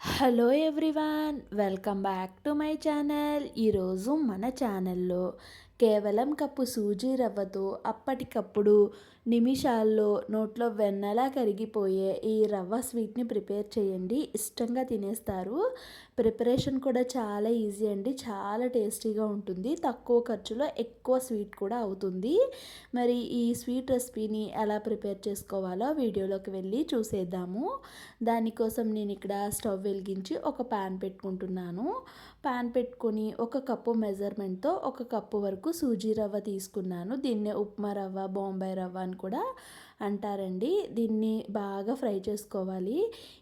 Hello everyone welcome back to my channel. ఈరోజు మన ఛానల్లో కేవలం కప్పు సూజీ రవ్వతో అప్పటికప్పుడు నిమిషాల్లో నోట్లో వెన్నలా కరిగిపోయే ఈ రవ్వ స్వీట్ని ప్రిపేర్ చేయండి. ఇష్టంగా తినేస్తారు. ప్రిపరేషన్ కూడా చాలా ఈజీ అండి. చాలా టేస్టీగా ఉంటుంది. తక్కువ ఖర్చులో ఎక్కువ స్వీట్ కూడా అవుతుంది. మరి ఈ స్వీట్ రెసిపీని ఎలా ప్రిపేర్ చేసుకోవాలో వీడియోలోకి వెళ్ళి చూసేద్దాము. దానికోసం నేను ఇక్కడ స్టవ్ వెలిగించి ఒక ప్యాన్ పెట్టుకుంటున్నాను. ప్యాన్ పెట్టుకొని ఒక కప్పు మెజర్మెంట్తో ఒక కప్పు వరకు సూజీ రవ్వ తీసుకున్నాను. దీన్నే ఉప్మా రవ్వ బాంబే రవ్వ అని కూడా అంటారండి. దీన్ని బాగా ఫ్రై చేసుకోవాలి.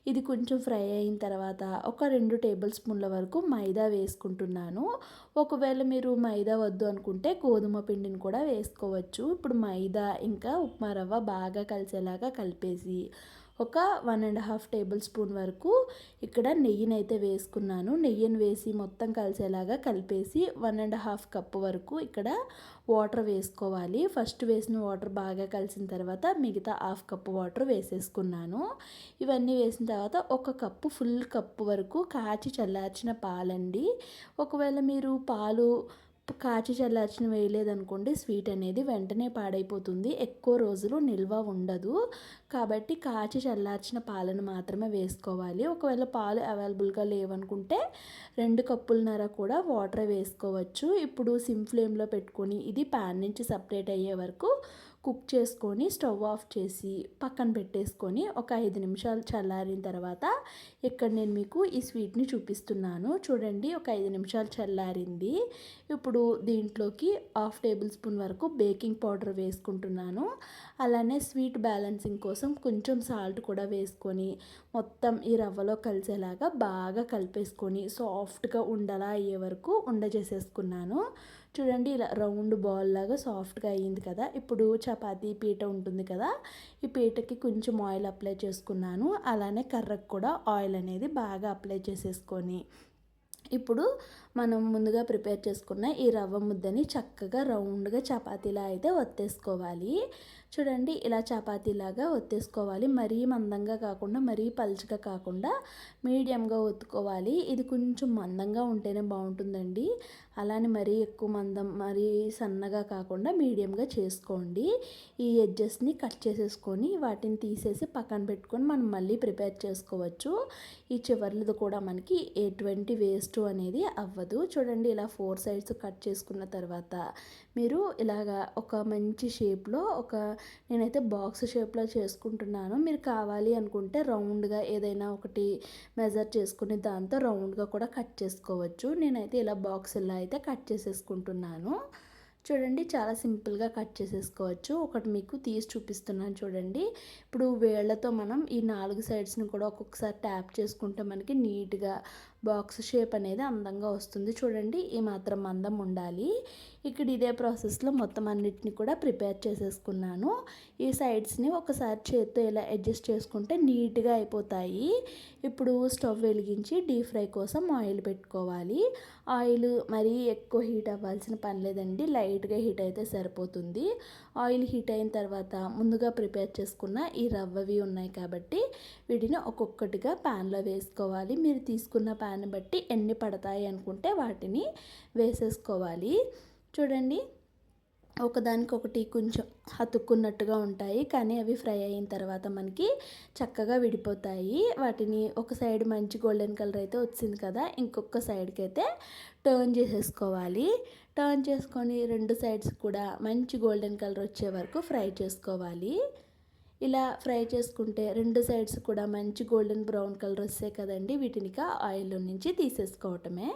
ఇది కొంచెం ఫ్రై అయిన తర్వాత ఒక రెండు టేబుల్ స్పూన్ల వరకు మైదా వేసుకుంటున్నాను. ఒకవేళ మీరు మైదా వద్దు అనుకుంటే గోధుమ పిండిని కూడా వేసుకోవచ్చు. ఇప్పుడు మైదా ఇంకా ఉప్మా రవ్వ బాగా కలిసేలాగా కలిపేసి ఒక one and half tablespoon వరకు ఇక్కడ నెయ్యిని అయితే వేసుకున్నాను. నెయ్యిని వేసి మొత్తం కలిసేలాగా కలిపేసి వన్ అండ్ హాఫ్ కప్పు వరకు ఇక్కడ వాటర్ వేసుకోవాలి. ఫస్ట్ వేసిన వాటర్ బాగా కలిసిన తర్వాత మిగతా హాఫ్ కప్పు వాటర్ వేసేసుకున్నాను. ఇవన్నీ వేసిన తర్వాత ఒక కప్పు ఫుల్ కప్పు వరకు కాచి చల్లార్చిన పాలండి. ఒకవేళ మీరు పాలు కాచి చల్లార్చిన వేయలేదనుకోండి స్వీట్ అనేది వెంటనే పాడైపోతుంది. ఎక్కువ రోజులు నిల్వ ఉండదు. కాబట్టి కాచి చల్లార్చిన పాలను మాత్రమే వేసుకోవాలి. ఒకవేళ పాలు అవైలబుల్గా లేవనుకుంటే రెండు కప్పులన్నర కూడా వాటర్ వేసుకోవచ్చు. ఇప్పుడు సిమ్ ఫ్లేమ్లో పెట్టుకొని ఇది ప్యాన్ నుంచి సపరేట్ అయ్యే వరకు కుక్ చేసుకొని స్టవ్ ఆఫ్ చేసి పక్కన పెట్టేసుకొని ఒక ఐదు నిమిషాలు చల్లారిన తర్వాత ఇక్కడ నేను మీకు ఈ స్వీట్ని చూపిస్తున్నాను. చూడండి ఒక ఐదు నిమిషాలు చల్లారింది. ఇప్పుడు దీంట్లోకి హాఫ్ టేబుల్ స్పూన్ వరకు బేకింగ్ పౌడర్ వేసుకుంటున్నాను. అలానే స్వీట్ బ్యాలెన్సింగ్ కోసం కొంచెం సాల్ట్ కూడా వేసుకొని మొత్తం ఈ రవ్వలో కలిసేలాగా బాగా కలిపేసుకొని సాఫ్ట్గా ఉండలా అయ్యే వరకు ఉండ చేసేసుకున్నాను చూడండి ఇలా రౌండ్ బాల్ లాగా సాఫ్ట్గా అయ్యింది కదా. ఇప్పుడు చపాతీ పీట ఉంటుంది కదా. ఈ పీటకి కొంచెం ఆయిల్ అప్లై చేసుకున్నాను. అలానే కర్రకు కూడా ఆయిల్ అనేది బాగా అప్లై చేసేసుకొని. ఇప్పుడు మనం ముందుగా ప్రిపేర్ చేసుకున్న ఈ రవ్వ ముద్దని చక్కగా రౌండ్గా చపాతీలా అయితే వత్తేసుకోవాలి చూడండి ఇలా చపాతీలాగా ఒత్తేసుకోవాలి. మరీ మందంగా కాకుండా మరీ పలుచగా కాకుండా మీడియంగా ఒత్తుకోవాలి. ఇది కొంచెం మందంగా ఉంటేనే బాగుంటుందండి. అలానే మరీ ఎక్కువ మందం మరీ సన్నగా కాకుండా మీడియంగా చేసుకోండి. ఈ ఎడ్జెస్ని కట్ చేసేసుకొని వాటిని తీసేసి పక్కన పెట్టుకొని మనం మళ్ళీ ప్రిపేర్ చేసుకోవచ్చు. ఈ చివర్లది కూడా మనకి ఎటువంటి వేస్ట్ అనేది అవ్వదు. చూడండి ఇలా ఫోర్ సైడ్స్ కట్ చేసుకున్న తర్వాత మీరు ఇలాగా ఒక మంచి షేప్లో ఒక నేనైతే బాక్స్ షేప్లో చేసుకుంటున్నాను. మీరు కావాలి అనుకుంటే రౌండ్గా ఏదైనా ఒకటి మెజర్ చేసుకుని దాంతో రౌండ్గా కూడా కట్ చేసుకోవచ్చు. నేనైతే ఇలా బాక్స్ ఇలా అయితే కట్ చేసేసుకుంటున్నాను. చూడండి చాలా సింపుల్గా కట్ చేసేసుకోవచ్చు. ఒకటి మీకు తీసి చూపిస్తున్నాను చూడండి. ఇప్పుడు వేళ్ళతో మనం ఈ నాలుగు సైడ్స్ని కూడా ఒక్కొక్కసారి ట్యాప్ చేసుకుంటే మనకి నీట్గా బాక్స్ షేప్ అనేది అందంగా వస్తుంది. చూడండి ఈ మాత్రం అందం ఉండాలి. ఇక్కడ ఇదే ప్రాసెస్లో మొత్తం అన్నిటిని కూడా ప్రిపేర్ చేసేసుకున్నాను. ఈ సైడ్స్ని ఒకసారి చేత్తో ఇలా అడ్జస్ట్ చేసుకుంటే నీట్గా అయిపోతాయి. ఇప్పుడు స్టవ్ వెలిగించి డీప్ ఫ్రై కోసం ఆయిల్ పెట్టుకోవాలి. ఆయిల్ మరీ ఎక్కువ హీట్ అవ్వాల్సిన పని లేదండి. లైట్గా హీట్ అయితే సరిపోతుంది. ఆయిల్ హీట్ అయిన తర్వాత ముందుగా ప్రిపేర్ చేసుకున్న ఈ రవ్వవి ఉన్నాయి కాబట్టి వీటిని ఒక్కొక్కటిగా ప్యాన్లో వేసుకోవాలి. మీరు తీసుకున్న ప్యాన్ దాన్ని బట్టి ఎన్ని పడతాయి అనుకుంటే వాటిని వేసేసుకోవాలి. చూడండి ఒకదానికొకటి కొంచెం అతుక్కున్నట్టుగా ఉంటాయి కానీ అవి ఫ్రై అయిన తర్వాత మనకి చక్కగా విడిపోతాయి. వాటిని ఒక సైడ్ మంచి గోల్డెన్ కలర్ అయితే వచ్చింది కదా ఇంకొక సైడ్కి అయితే టర్న్ చేసేసుకోవాలి. టర్న్ చేసుకొని రెండు సైడ్స్ కూడా మంచి గోల్డెన్ కలర్ వచ్చే వరకు ఫ్రై చేసుకోవాలి. ఇలా ఫ్రై చేసుకుంటే రెండు సైడ్స్ కూడా మంచి గోల్డెన్ బ్రౌన్ కలర్ వస్తాయి కదండి. వీటిని ఆయిల్లో నుంచి తీసేసుకోవటమే.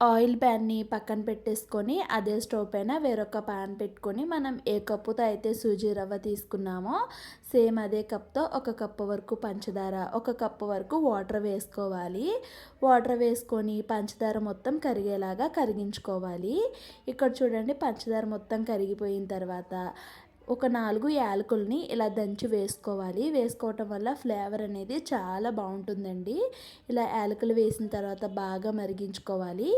ఆయిల్ ప్యాన్ని పక్కన పెట్టేసుకొని అదే స్టవ్ పైన వేరొక ప్యాన్ పెట్టుకొని మనం ఏ కప్పుతో అయితే సూజీ రవ్వ తీసుకున్నామో సేమ్ అదే కప్తో ఒక కప్పు వరకు పంచదార ఒక కప్పు వరకు వాటర్ వేసుకోవాలి. వాటర్ వేసుకొని పంచదార మొత్తం కరిగేలాగా కరిగించుకోవాలి. ఇక్కడ చూడండి పంచదార మొత్తం కరిగిపోయిన తర్వాత ఒక నాలుగు యాలకుల్ని ఇలా దంచి వేసుకోవాలి. వేసుకోవటం వల్ల ఫ్లేవర్ అనేది చాలా బాగుంటుందండి. ఇలా యాలకులు వేసిన తర్వాత బాగా మరిగించుకోవాలి.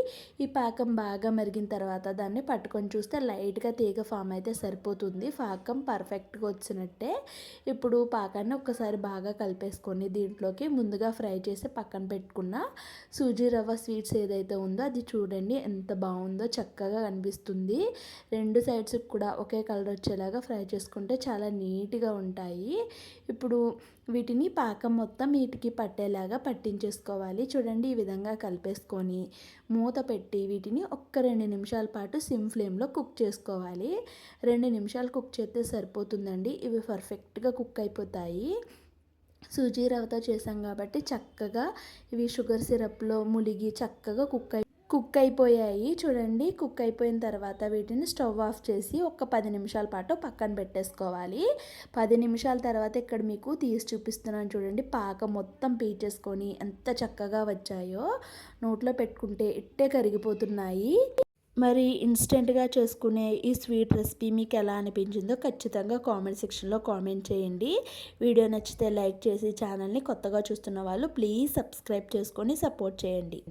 ఈ పాకం బాగా మరిగిన తర్వాత దాన్ని పట్టుకొని చూస్తే లైట్గా తీగ ఫామ్ అయితే సరిపోతుంది. పాకం పర్ఫెక్ట్గా వచ్చినట్టే. ఇప్పుడు పాకాన్ని ఒక్కసారి బాగా కలిపేసుకొని దీంట్లోకి ముందుగా ఫ్రై చేసి పక్కన పెట్టుకున్న సూజీ రవ్వ స్వీట్స్ ఏదైతే ఉందో అది చూడండి ఎంత బాగుందో చక్కగా కనిపిస్తుంది. రెండు సైడ్స్ కూడా ఒకే కలర్ వచ్చేలాగా ఫ్రై ఫ్రై చేసుకుంటే చాలా నీట్గా ఉంటాయి. ఇప్పుడు వీటిని పాకం మొత్తం వీటికి పట్టేలాగా పట్టించేసుకోవాలి. చూడండి ఈ విధంగా కలిపేసుకొని మూత పెట్టి వీటిని ఒక్క రెండు నిమిషాల పాటు సిమ్ ఫ్లేమ్లో కుక్ చేసుకోవాలి. రెండు నిమిషాలు కుక్ చేస్తే సరిపోతుందండి. ఇవి పర్ఫెక్ట్గా కుక్ అయిపోతాయి. సూజీ రవ్వతో చేసాం కాబట్టి చక్కగా ఇవి షుగర్ సిరప్లో ములిగి చక్కగా కుక్ అయి కుక్ అయిపోయాయి. చూడండి కుక్ అయిపోయిన తర్వాత వీటిని స్టవ్ ఆఫ్ చేసి ఒక పది నిమిషాల పాటు పక్కన పెట్టేసుకోవాలి. పది నిమిషాల తర్వాత ఇక్కడ మీకు తీసి చూపిస్తున్నాను చూడండి పాక మొత్తం పీచేసుకొని ఎంత చక్కగా వచ్చాయో. నోట్లో పెట్టుకుంటే ఇట్టే కరిగిపోతున్నాయి. మరి ఇన్స్టెంట్గా చేసుకునే ఈ స్వీట్ రెసిపీ మీకు ఎలా అనిపించిందో ఖచ్చితంగా కామెంట్ సెక్షన్లో కామెంట్ చేయండి. వీడియో నచ్చితే లైక్ చేసి ఛానల్ని కొత్తగా చూస్తున్న వాళ్ళు ప్లీజ్ సబ్స్క్రైబ్ చేసుకొని సపోర్ట్ చేయండి.